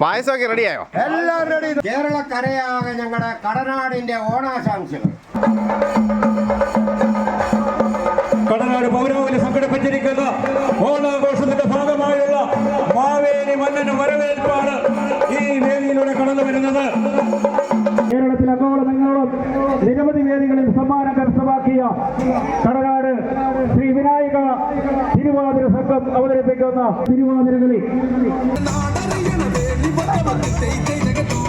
പായസമൊക്കെ റെഡിയായോ? എല്ലാം റെഡി കേരള കേരളക്കരയാകെ ഞങ്ങളുടെ കടനാടിന്റെ ഓണാശംസകൾ. കടനാട് പൗരാവലി സംഘടിപ്പിച്ചിരിക്കുന്ന ഓണാഘോഷത്തിന്റെ ഭാഗമായുള്ള മാവേലി മന്നന് വരവേൽപ്പാണ് ഈ വേദിയിലൂടെ കടന്നു വരുന്നത്. കേരളത്തിൽ അങ്ങോളം നിങ്ങളോളം നിരവധി വേദികളിൽ സമ്മാനം കരസ്ഥമാക്കിയ കടനാട് ശ്രീ വിനായക തിരുവാതിര സംഘം അവതരിപ്പിക്കുന്ന Thiruvathirakali. Come on, stay, stay, stay, stay.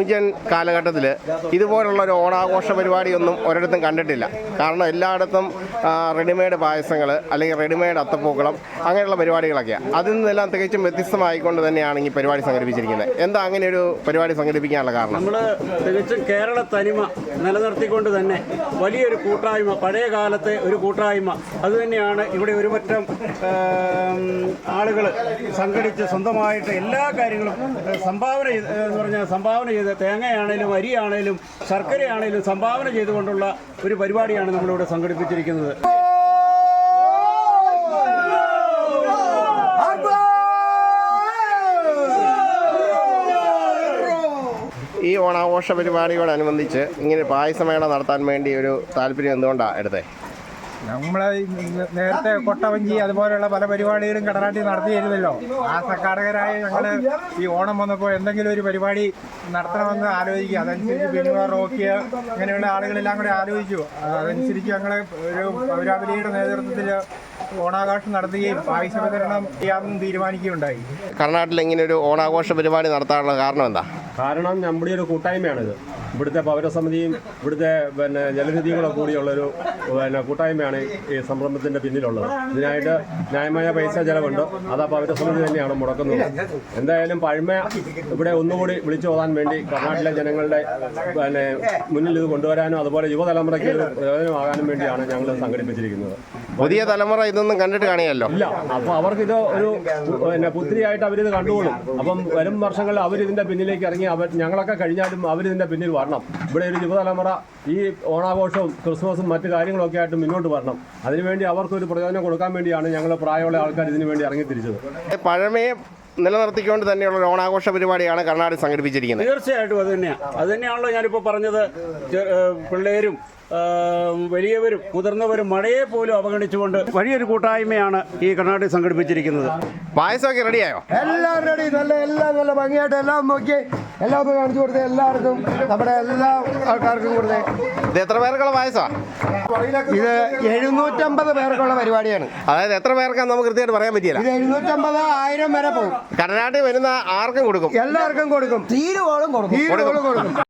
New gen കാലഘട്ടത്തിൽ ഇതുപോലുള്ള ഒരു ഓണാഘോഷ പരിപാടിയൊന്നും ഒരിടത്തും കണ്ടിട്ടില്ല. കാരണം എല്ലായിടത്തും റെഡിമെയ്ഡ് പായസങ്ങൾ അല്ലെങ്കിൽ റെഡിമെയ്ഡ് അത്തപ്പൂക്കളം അങ്ങനെയുള്ള പരിപാടികളൊക്കെയാണ് അതിൽ നിന്നെല്ലാം തികച്ചും വ്യത്യസ്തമായിക്കൊണ്ട് തന്നെയാണ് ഈ പരിപാടി സംഘടിപ്പിച്ചിരിക്കുന്നത്. എന്താ അങ്ങനെ ഒരു പരിപാടി സംഘടിപ്പിക്കാനുള്ള കാരണം? നമ്മൾ തികച്ചും കേരള തനിമ നിലനിർത്തിക്കൊണ്ട് തന്നെ വലിയൊരു കൂട്ടായ്മ പഴയ കാലത്തെ ഒരു കൂട്ടായ്മ. അതുതന്നെയാണ് ഇവിടെ ഒരുപറ്റം ആളുകൾ സംഘടിച്ച് സ്വന്തമായിട്ട് എല്ലാ കാര്യങ്ങളും സംഭാവന എന്ന് പറഞ്ഞാൽ സംഭാവന ചെയ്ത് തേങ്ങയാണേലും അരിയാണേലും ശർക്കരയാണേലും സംഭാവന ചെയ്തുകൊണ്ടുള്ള ഒരു പരിപാടിയാണ് നമ്മളിവിടെ സംഘടിപ്പിച്ചിരിക്കുന്നത്. ഈ ഓണാഘോഷ പരിപാടിയോടനുബന്ധിച്ച് ഇങ്ങനെ പായസമേള നടത്താൻ വേണ്ടി ഒരു താല്പര്യം എന്തുകൊണ്ടാണ് എടുത്തത് നമ്മളെ നേരത്തെ കൊട്ടവഞ്ചി അതുപോലെയുള്ള പല പരിപാടികളും കടനാട്ടിൽ നടത്തിയിരുന്നല്ലോ. ആ സക്കാടകരായ ഞങ്ങൾ ഈ ഓണം വന്നപ്പോൾ എന്തെങ്കിലും ഒരു പരിപാടി നടത്തണമെന്ന് ആലോചിക്കുക. അതനുസരിച്ച് ബിനുവ റോക്കിയ അങ്ങനെയുള്ള ആളുകളെല്ലാം കൂടെ ആലോചിച്ചു. അതനുസരിച്ച് ഞങ്ങൾ ഒരു പൗരാവലിയുടെ നേതൃത്വത്തിൽ ഓണാഘോഷം നടത്തുകയും പായസ വിതരണം ചെയ്യാമെന്ന് തീരുമാനിക്കുകയുണ്ടായി. കർണാട്ടിൽ ഇങ്ങനെ ഒരു ഓണാഘോഷ പരിപാടി നടത്താനുള്ള കാരണം എന്താ? കാരണം നമ്മുടെ ഒരു കൂട്ടായ്മയാണിത്. ഇവിടുത്തെ പൗരസമിതിയും ഇവിടുത്തെ പിന്നെ ജലനിധികളും കൂടിയുള്ളൊരു പിന്നെ കൂട്ടായ്മയാണ് ഈ സംരംഭത്തിന്റെ പിന്നിലുള്ളത്. ഇതിനായിട്ട് ന്യായമായ പൈസ ചെലവുണ്ട്. അത് ആ പൗരസമിതി തന്നെയാണ് മുടക്കുന്നത്. എന്തായാലും പഴമ ഇവിടെ ഒന്നുകൂടി വിളിച്ചു പോകാൻ വേണ്ടി കർണാടകയിലെ ജനങ്ങളുടെ പിന്നെ മുന്നിൽ ഇത് കൊണ്ടുവരാനും അതുപോലെ യുവതലമുറയ്ക്ക് ഒരു പ്രയോജനമാകാനും വേണ്ടിയാണ് ഞങ്ങൾ സംഘടിപ്പിച്ചിരിക്കുന്നത്. പുതിയ തലമുറ ഇതൊന്നും കണ്ടിട്ട് കാണിയല്ലോ. ഇല്ല. അപ്പോൾ അവർക്ക് ഇത് ഒരു പിന്നെ പുത്തിരിയായിട്ട് അവരിത് കണ്ടുകൊള്ളും. അപ്പം വരും വർഷങ്ങളിൽ അവരിതിന്റെ പിന്നിലേക്ക് ഇറങ്ങി അവർ ഞങ്ങളൊക്കെ കഴിഞ്ഞാലും അവരിതിന്റെ പിന്നിൽ വരണം. ഇവിടെ ഒരു യുവതലമുറ ഈ ഓണാഘോഷവും ക്രിസ്മസും മറ്റു കാര്യങ്ങളൊക്കെ ആയിട്ട് മുന്നോട്ട് വരണം. അതിനുവേണ്ടി അവർക്കൊരു പ്രയോജനം കൊടുക്കാൻ വേണ്ടിയാണ് ഞങ്ങൾ പ്രായമുള്ള ആൾക്കാർ ഇതിനു വേണ്ടി ഇറങ്ങിത്തിരിച്ചത്. പഴമയെ നിലനിർത്തിക്കൊണ്ട് തന്നെയുള്ള ഒരു ഓണാഘോഷ പരിപാടിയാണ് കർണാടക സംഘടിപ്പിച്ചിരിക്കുന്നത്. തീർച്ചയായിട്ടും അത് തന്നെയാണ് അത് തന്നെയാണല്ലോ ഞാനിപ്പോൾ പറഞ്ഞത് പിള്ളേരും വലിയവരും മുതിർന്നവരും മഴയെ പോലും അവഗണിച്ചുകൊണ്ട് വലിയൊരു കൂട്ടായ്മയാണ് ഈ കർണാടക സംഘടിപ്പിച്ചിരിക്കുന്നത്. പായസമൊക്കെ റെഡിയായോ? എല്ലാം റെഡി നല്ല എല്ലാം നല്ല ഭംഗിയായിട്ട് എല്ലാം നോക്കി. എല്ലാം കാണിച്ചു കൊടുത്തേ എല്ലാവർക്കും നമ്മുടെ എല്ലാ ആൾക്കാർക്കും കൊടുത്തേ. ഇത് എത്ര പേർക്കുള്ള പായസമാണ് ഇത് എഴുന്നൂറ്റമ്പത് പേർക്കുള്ള പരിപാടിയാണ്. അതായത് എത്ര പേർക്കാണ് നമുക്ക് കൃത്യമായിട്ട് പറയാൻ പറ്റിയില്ല. ഇത് എഴുന്നൂറ്റമ്പത് ആയിരം വരെ പോകും. കർണാടക വരുന്ന ആർക്കും കൊടുക്കും. എല്ലാവർക്കും കൊടുക്കും. തീരുവോളം കൊടുക്കും. തീരുവോളം കൊടുക്കും.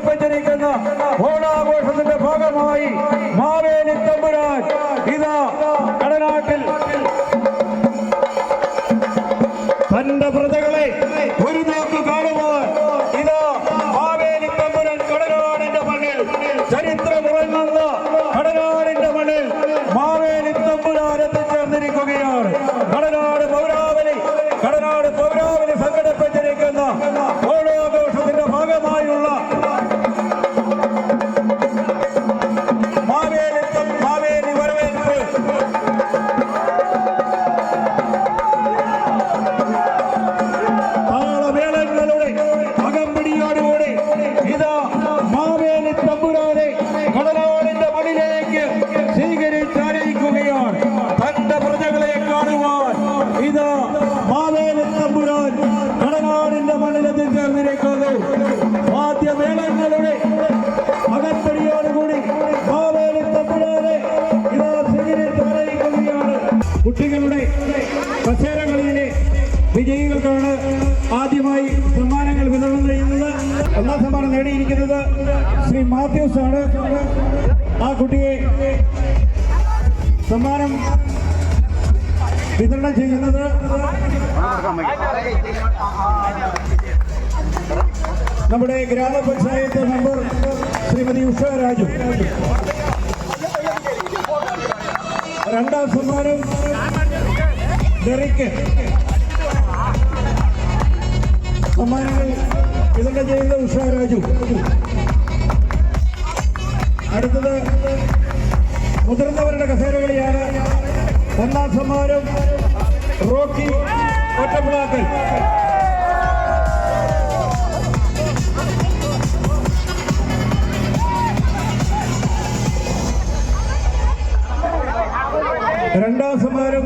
de കുട്ടിയെ സമ്മാനം വിതരണം ചെയ്യുന്നത് നമ്മുടെ ഗ്രാമപഞ്ചായത്ത് മെമ്പർ ശ്രീമതി ഉഷ രാജു. രണ്ടാം സമ്മാനം ഡെറിക്ക്. സമ്മാനങ്ങൾ വിതരണം ചെയ്യുന്ന ഉഷ രാജു. അടുത്തത് മുതിർന്നവരുടെ കസേരകളിയാണ്. ഒന്നാം സമ്മാനം റോക്കി ഒറ്റപ്പിളാക്കൽ. രണ്ടാം സമ്മാനം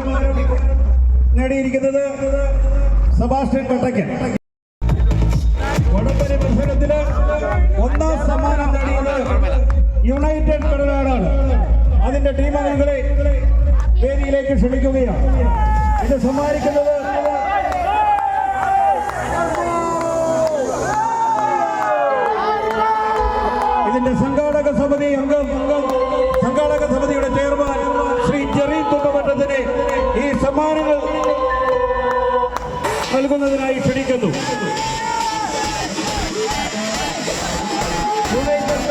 നേടിയിരിക്കുന്നത് സബാസ്റ്റ്യൻ കട്ടക്കൻ ഇത് സമ്മാനിക്കുന്നത് ഇതിന്റെ സംഘാടക സമിതി അംഗം സംഘാടക സമിതിയുടെ ചെയർമാൻ ശ്രീ ജെറി തുമ്പമറ്റത്തിന് ഈ സമ്മാനങ്ങൾ നൽകുന്നതിനായി ക്ഷണിക്കുന്നു. യുണൈറ്റഡ്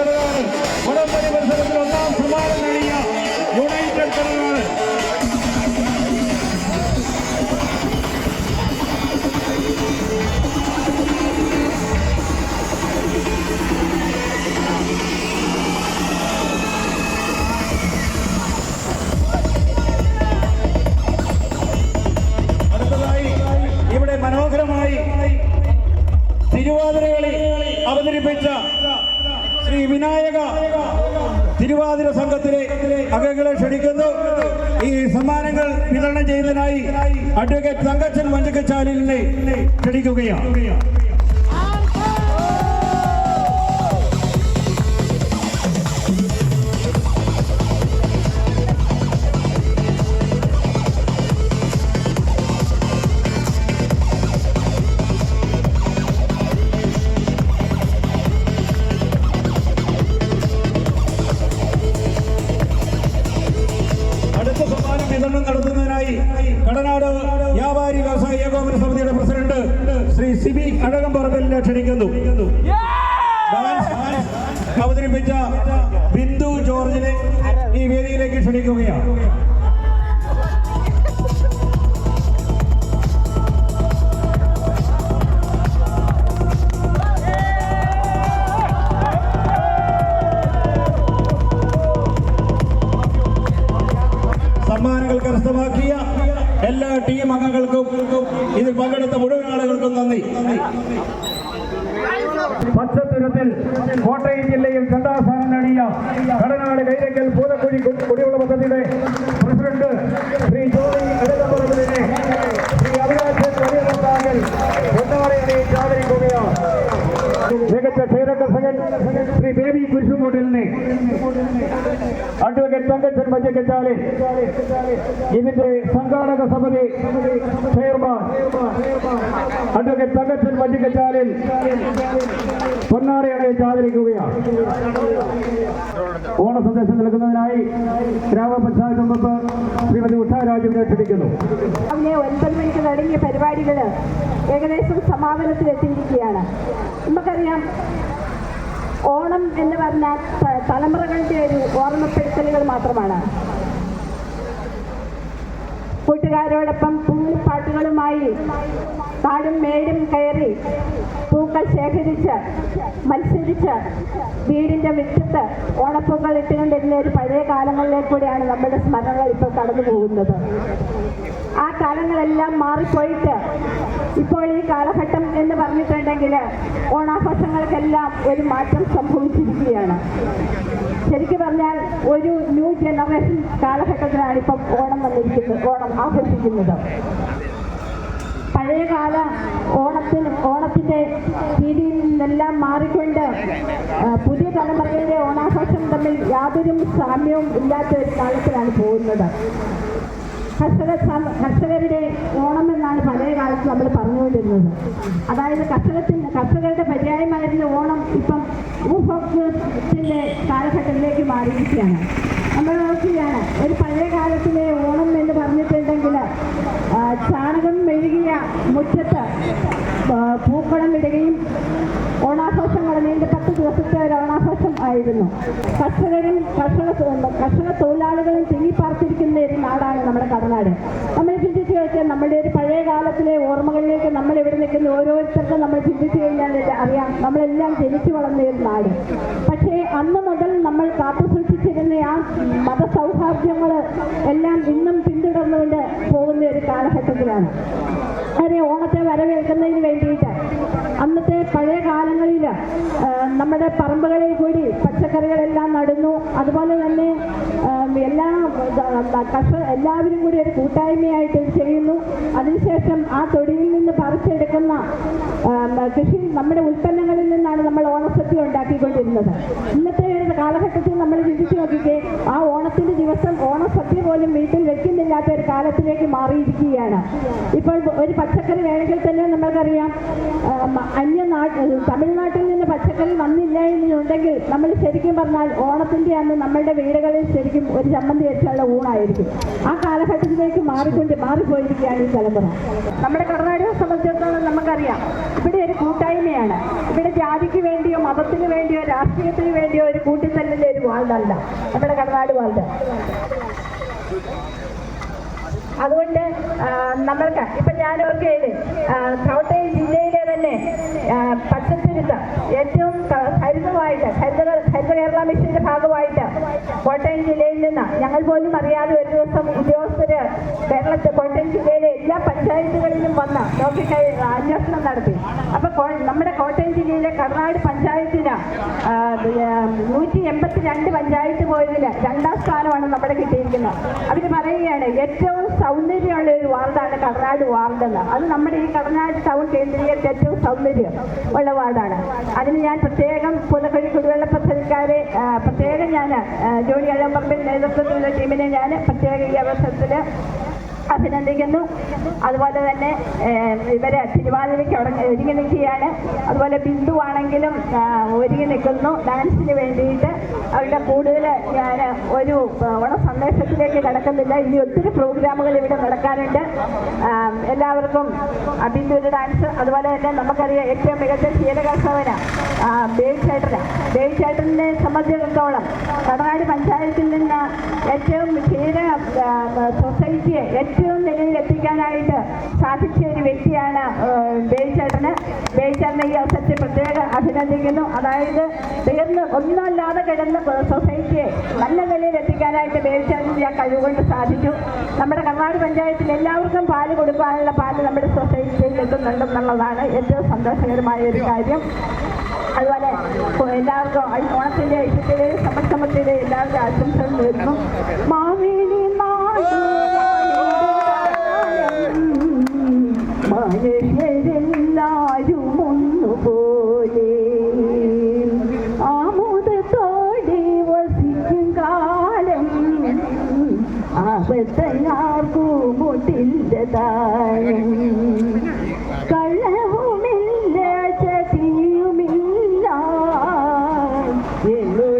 അംഗങ്ങളെ ക്ഷണിക്കുന്നു. ഈ സമ്മാനങ്ങൾ വിതരണം ചെയ്യുന്നതിനായി അഡ്വക്കേറ്റ് തങ്കച്ചൻ മഞ്ചക്കച്ചാലിനെ ക്ഷണിക്കുകയാണ്. അവതരിപ്പിച്ച ബിന്ദു ജോർജിനെ ഈ വേദിയിലേക്ക് ക്ഷണിക്കുകയാണ്. സമ്മാനങ്ങൾ കരസ്ഥമാക്കിയ എല്ലാ ടീം അംഗങ്ങൾക്കും ഇതിൽ പങ്കെടുത്ത മുഴുവൻ ആളുകൾക്കും നന്ദി. പച്ചത്തുരത്തിൽ കോട്ടയം ജില്ലയിൽ രണ്ടാം സ്ഥാനം നേടിയ കടനാട് കൈരക്കൽ പൂതക്കുഴി കു- കുടിവെള്ള പദ്ധതിയുടെ പ്രസിഡന്റ് ശ്രീ ജോണി അടകപ്പുറത്തിനെ ശ്രീ അഭിലാഷൻ വലിയ പൊന്നാറിയണിയിച്ച് ആദരിക്കുകയാണ് മികച്ച ക്ഷീര മത്സര കർഷകൻ ശ്രീ ബേബി കുരിശുമൂട്ടിലിനെ അഡ്വക്കേറ്റ് തങ്കച്ചൻ മജ്ജക്കറ്റാലെ ഇതിന്റെ സംഘാടക സമിതി ചെയർമാൻ അഡ്വക്കേറ്റ് തങ്കച്ചൻ മജ്ജക്കറ്റാലിൽ പൊന്നാറയാണ് ആദരിക്കുകയാണ്. ഓണ സന്ദേശം നൽകുന്നതിനായി ഗ്രാമപഞ്ചായത്ത് മുമ്പ് ശ്രീമതി ഉഷാരാജുവിനെ ക്ഷണിക്കുന്നു. രാവിലെ ഒൻപത് മണിക്ക് തുടങ്ങിയ പരിപാടികൾ ഏകദേശം സമാപനത്തിലെത്തിയിരിക്കുകയാണ്. നമുക്കറിയാം ഓണം എന്ന് പറഞ്ഞാൽ തലമുറകളുടെ ഒരു ഓർമ്മപ്പെടുത്തലുകൾ മാത്രമാണ്. കൂട്ടുകാരോടൊപ്പം പൂപ്പാട്ടുകളുമായി കാടും മേടും കയറി പൂക്കൾ ശേഖരിച്ച് മത്സരിച്ച് വീടിന്റെ മുറ്റത്ത് ഓണപ്പൂക്കൾ ഇട്ടുകൊണ്ടിരുന്ന ഒരു പഴയ കാലങ്ങളിലേക്കൂടെയാണ് നമ്മുടെ സ്മരണകൾ ഇപ്പോൾ കടന്നു പോകുന്നത് ആ കാലങ്ങളെല്ലാം മാറിപ്പോയിട്ട് ഇപ്പോൾ ഈ കാലഘട്ടം എന്ന് പറഞ്ഞിട്ടുണ്ടെങ്കിൽ ഓണാഘോഷങ്ങൾക്കെല്ലാം ഒരു മാറ്റം സംഭവിച്ചിരിക്കുകയാണ്. ശരിക്കും പറഞ്ഞാൽ ഒരു ന്യൂ ജനറേഷൻ കാലഘട്ടത്തിലാണ് ഇപ്പം ഓണം വന്നിരിക്കുന്നത് ഓണം ആഘോഷിക്കുന്നത്. പഴയകാല ഓണത്തിന് ഓണത്തിന്റെ രീതിയിൽ നിന്നെല്ലാം മാറിക്കൊണ്ട് പുതിയ തലമുറയിലെ ഓണാഘോഷം തമ്മിൽ യാതൊരു സാമ്യവും ഇല്ലാത്ത ഒരു കാലത്തിലാണ് പോകുന്നത്. കർഷക കർഷകരുടെ ഓണം എന്നാണ് പഴയ കാലത്ത് നമ്മൾ പറഞ്ഞുകൊണ്ടിരുന്നത്. അതായത് കർഷകത്തിന് കർഷകരുടെ പര്യായമായിരുന്ന ഓണം ഇപ്പം ഉപഭോക്തൃത്തിന്റെ കാലഘട്ടത്തിലേക്ക് മാറിയിരിക്കുകയാണ്. നോക്കുകയാണ് ഒരു പഴയ കാലത്തിലെ ഓണം എന്ന് പറഞ്ഞിട്ടുണ്ടെങ്കിൽ ചാണകം മെഴുകിയ മുറ്റത്ത് പൂക്കളം ഇടുകയും ഓണാഘോഷങ്ങൾ നീണ്ട പത്ത് ദിവസത്തെ ഒരു ഓണാഘോഷം ആയിരുന്നു. കർഷകരും കർഷക കർഷക തൊഴിലാളികളും തിങ്ങിപ്പാർത്തിരിക്കുന്ന ഒരു നാടാണ് നമ്മുടെ കടനാട് നമ്മൾ ചിന്തിച്ചു വെച്ചാൽ നമ്മുടെ ഒരു പഴയ കാലത്തിലെ ഓർമ്മകളിലേക്ക് നമ്മൾ ഇവിടെ നിൽക്കുന്ന ഓരോരുത്തർക്കും നമ്മൾ ചിന്തിച്ചു കഴിഞ്ഞാൽ അറിയാം. നമ്മളെല്ലാം ജനിച്ചു വളർന്ന ഒരു നാട്. പക്ഷേ അന്ന് മുതൽ നമ്മൾ കാത്തു സൂക്ഷിച്ചിരുന്ന ആ മതസൗഹാർദ്യങ്ങൾ എല്ലാം ഇന്നും പിന്തുടർന്നുകൊണ്ട് പോകുന്ന ഒരു കാലഘട്ടത്തിലാണ്. അതെ ഓണത്തെ വരവേൽക്കുന്നതിന് വേണ്ടിയിട്ട് അന്നത്തെ പഴയ കാലങ്ങളിൽ നമ്മുടെ പറമ്പുകളിൽ കൂടി പച്ചക്കറികളെല്ലാം നടന്നു. അതുപോലെ തന്നെ എല്ലാ കർഷ എല്ലാവരും കൂടി ഒരു കൂട്ടായ്മയായിട്ട് ചെയ്യുന്നു. അതിനുശേഷം ആ തൊടിയിൽ നിന്ന് പറിച്ചെടുക്കുന്ന കൃഷി നമ്മുടെ ഉൽപ്പന്നങ്ങളിൽ നിന്നാണ് നമ്മൾ ഓണസദ്യ ഉണ്ടാക്കിക്കൊണ്ടിരുന്നത്. ഇന്നത്തെ ഒരു കാലഘട്ടത്തിൽ നമ്മൾ ചിന്തിച്ചു നോക്കിക്കേ ആ ഓണത്തിന്റെ ദിവസം ഓണസദ്യ പോലും വീട്ടിൽ വെക്കുന്നില്ലാത്ത ഒരു കാലത്തിലേക്ക് മാറിയിരിക്കുകയാണ്. ഇപ്പോൾ ഒരു പച്ചക്കറി വേണമെങ്കിൽ തന്നെ നമ്മൾക്കറിയാം അന്യനാട്ടിൽ തമിഴ്നാട്ടിൽ നിന്ന് പച്ചക്കറി വന്നില്ല എന്നുണ്ടെങ്കിൽ നമ്മൾ ശരിക്കും പറഞ്ഞാൽ ഓണത്തിന്റെ അന്ന് നമ്മളുടെ വീടുകളിൽ ശരിക്കും ഒരു ചമ്മന്തി വെച്ചുള്ള ഊണായിരിക്കും. ആ കാലഘട്ടത്തിലേക്ക് മാറിക്കൊണ്ട് മാറിപ്പോയിരിക്കുകയാണ് ഈ തലമുറ. നമ്മുടെ കർണാടകയെ സംബന്ധിച്ചിടത്തോളം നമുക്കറിയാം ഇവിടെ ഒരു കൂട്ടായ്മയാണ്. ഇവിടെ ജാതിക്ക് വേണ്ടിയോ മതത്തിന് വേണ്ടിയോ രാഷ്ട്രീയത്തിന് വേണ്ടിയോ ഒരു കൂട്ടിത്തല്ലിന്റെ ഒരു വാൾഡല്ല നമ്മുടെ കർണാട് വാൾഡ്. അതുകൊണ്ട് നമ്മൾക്ക് ഇപ്പം ഞാൻ ഓർക്കുകയത് കോട്ടയം ജില്ലയിലെ തന്നെ ആ, ഏറ്റവും ഹരിതമായിട്ട് ഹരിത ഹരിത കേരള മിഷന്റെ ഭാഗമായിട്ട് കോട്ടയം ജില്ലയിൽ നിന്ന് ഞങ്ങൾ പോലും അറിയാതെ ദിവസം ഉദ്യോഗസ്ഥര് കേരളത്തെ കോട്ടയം ജില്ലയിലെ എല്ലാ പഞ്ചായത്തുകളിലും വന്ന് നോക്കിക്കൈ അന്വേഷണം നടത്തി. അപ്പൊ നമ്മുടെ കോട്ടയം ജില്ലയിലെ കർണാട് പഞ്ചായത്തിന് നൂറ്റി എൺപത്തി രണ്ട് പഞ്ചായത്ത് പോയതിൽ രണ്ടാം സ്ഥാനമാണ് നമ്മുടെ കിട്ടിയിരിക്കുന്നത്. അവർ പറയുകയാണ് ഏറ്റവും സൗന്ദര്യമുള്ള ഒരു വാർഡാണ് കർണാട് വാർഡ് എന്ന്. അത് നമ്മുടെ ഈ കർണാട് ടൗൺ കേന്ദ്രീകരിച്ച് ഏറ്റവും സൗന്ദര്യം ഉള്ള വാർഡാണ്. അതിന് ഞാൻ പ്രത്യേകം പുലക്കഴി കുടിവെള്ള പദ്ധതിക്കാരെ ആ, പ്രത്യേകം ഞാൻ ജോണി അഴമ്പറമ്പിൽ നേതൃത്വത്തിലുള്ള ടീമിനെ ഞാൻ പ്രത്യേക ഈ അവസരത്തിൽ അഭിനന്ദിക്കുന്നു. അതുപോലെ തന്നെ ഇവരെ തിരുവാതിരയ്ക്ക് ഒരുങ്ങി നിൽക്കുകയാണ്. അതുപോലെ ബിന്ദു ആണെങ്കിലും ഒരുങ്ങി നിൽക്കുന്നു ഡാൻസിന് വേണ്ടിയിട്ട്. അവരുടെ കൂടുതൽ ഞാൻ ഒരു ഓണ സന്ദേശത്തിലേക്ക് കിടക്കുന്നില്ല. ഇനി ഒത്തിരി പ്രോഗ്രാമുകൾ ഇവിടെ നടക്കാനുണ്ട്. എല്ലാവർക്കും ബിന്ദുവിന്റെ ഡാൻസ്. അതുപോലെ തന്നെ നമുക്കറിയാം ഏറ്റവും മികച്ച ക്ഷീരകർഷകന് ബേബി ചേട്ടന്. ബേബി ചേട്ടനെ സംബന്ധിച്ചിടത്തോളം കടനാട് പഞ്ചായത്തിൽ നിന്ന് ഏറ്റവും ക്ഷീര സൊസൈറ്റിയെ ഏറ്റവും നിലയിൽ എത്തിക്കാനായിട്ട് സാധിച്ച ഒരു വ്യക്തിയാണ് ബേച്ചേട്ടന് ബേച്ചേട്ടനെ ഈ അവസരത്തിൽ പ്രത്യേകം അഭിനന്ദിക്കുന്നു. അതായത് തീർന്ന് ഒന്നുമല്ലാതെ കിടന്ന സൊസൈറ്റിയെ നല്ല നിലയിൽ എത്തിക്കാനായിട്ട് ബേബി ചേട്ടന് ആ കഴിവുകൊണ്ട് സാധിച്ചു. നമ്മുടെ കർണാട് പഞ്ചായത്തിൽ എല്ലാവർക്കും പാൽ കൊടുക്കാനുള്ള പാൽ നമ്മുടെ സൊസൈറ്റിയിൽ എത്തുന്നുണ്ടെന്നുള്ളതാണ് ഏറ്റവും സന്തോഷകരമായ ഒരു കാര്യം. അതുപോലെ എല്ലാവർക്കും ഓണത്തിന്റെ ഓണത്തിന്റെ ഐശ്വര്യത്തിലെ സമക്ഷമത്തിലെ എല്ലാവരുടെ ആശംസകൾ നേരുന്നു.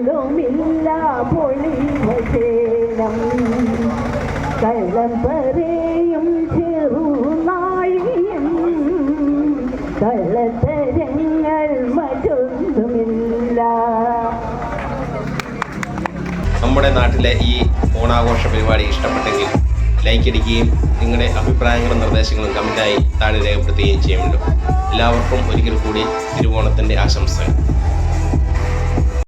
എള്ളുമില്ല പൊളിവശേനം കള്ളം പറയും ചെറുനാഴിയും കള്ളത്തരങ്ങൾ മറ്റൊന്നുമില്ല. നമ്മുടെ നാട്ടിലെ ഈ ഓണാഘോഷ പരിപാടി ഇഷ്ടപ്പെട്ടെങ്കിൽ ലൈക്ക് അടിക്കുകയും നിങ്ങളുടെ അഭിപ്രായങ്ങളും നിർദ്ദേശങ്ങളും കമന്റായി താഴെ രേഖപ്പെടുത്തുകയും ചെയ്യുമല്ലോ എല്ലാവർക്കും ഒരിക്കൽ കൂടി തിരുവോണത്തിന്റെ ആശംസകൾ.